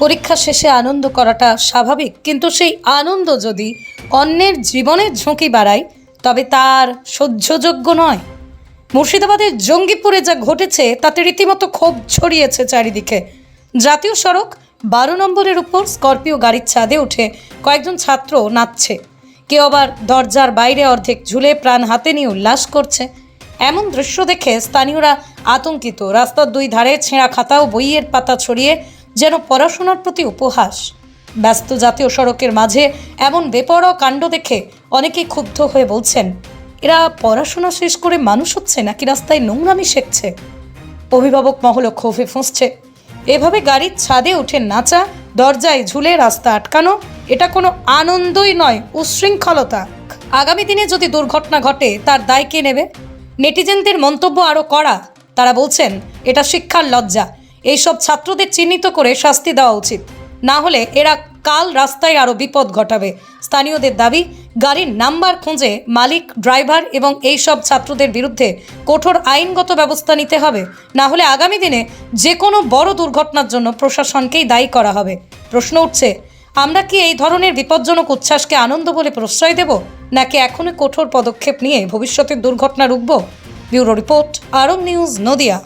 পরীক্ষা শেষে আনন্দ করাটা স্বাভাবিক। কিন্তু সেই আনন্দ যদি অন্যের জীবনের ঝুঁকি বাড়ায়, তবে তার সহ্যযোগ্য নয়। মুর্শিদাবাদের জঙ্গিপুরে যা ঘটেছে, তাতে রীতিমতো ক্ষোভ ছড়িয়েছে চারিদিকে। জাতীয় সড়ক বারো নম্বরের উপর স্করপিও গাড়ির ছাদে উঠে কয়েকজন ছাত্র নাচছে। কেউ আবার দরজার বাইরে অর্ধেক ঝুলে প্রাণ হাতে নিয়ে উল্লাস করছে। এমন দৃশ্য দেখে স্থানীয়রা আতঙ্কিত। রাস্তার দুই ধারে ছেঁড়া খাতা ও বইয়ের পাতা ছড়িয়ে যেন পড়াশোনার প্রতি উপহাস। ব্যস্ত জাতীয় সড়কের মাঝে এমন বেপরোয়া কাণ্ড দেখে অনেকেই ক্ষুব্ধ হয়ে বলছেন, এরা পড়াশোনা শেষ করে মানুষ হচ্ছে নাকি রাস্তায় নোংরামি শেখছে? অভিভাবক মহলও ক্ষোভে ফুঁসছে, এভাবে গাড়ির ছাদে উঠে নাচা, দরজায় ঝুলে রাস্তা আটকানো, এটা কোনো আনন্দই নয়, উশৃঙ্খলতা। আগামী দিনে যদি দুর্ঘটনা ঘটে, তার দায় কে নেবে? নেটিজেনদের মন্তব্য আরও করা তারা বলছেন, এটা শিক্ষার লজ্জা এইসব ছাত্রদের চিহ্নিত করে শাস্তি দেওয়া উচিত। না হলে এরা কাল রাস্তায় আরও বিপদ ঘটাবে। স্থানীয়দের দাবি, গাড়ির নাম্বার খুঁজে মালিক, ড্রাইভার এবং এই সব ছাত্রদের বিরুদ্ধে কঠোর আইনগত ব্যবস্থা নিতে হবে। না হলে আগামী দিনে যে কোনো বড় দুর্ঘটনার জন্য প্রশাসনকেই দায়ী করা হবে। প্রশ্ন উঠছে, আমরা কি এই ধরনের বিপজ্জনক উচ্ছ্বাসকে আনন্দ বলে প্রশ্রয় দেব, নাকি এখনই কঠোর পদক্ষেপ নিয়ে ভবিষ্যতের দুর্ঘটনা রুখব? Bureau report Arab news, Nadia.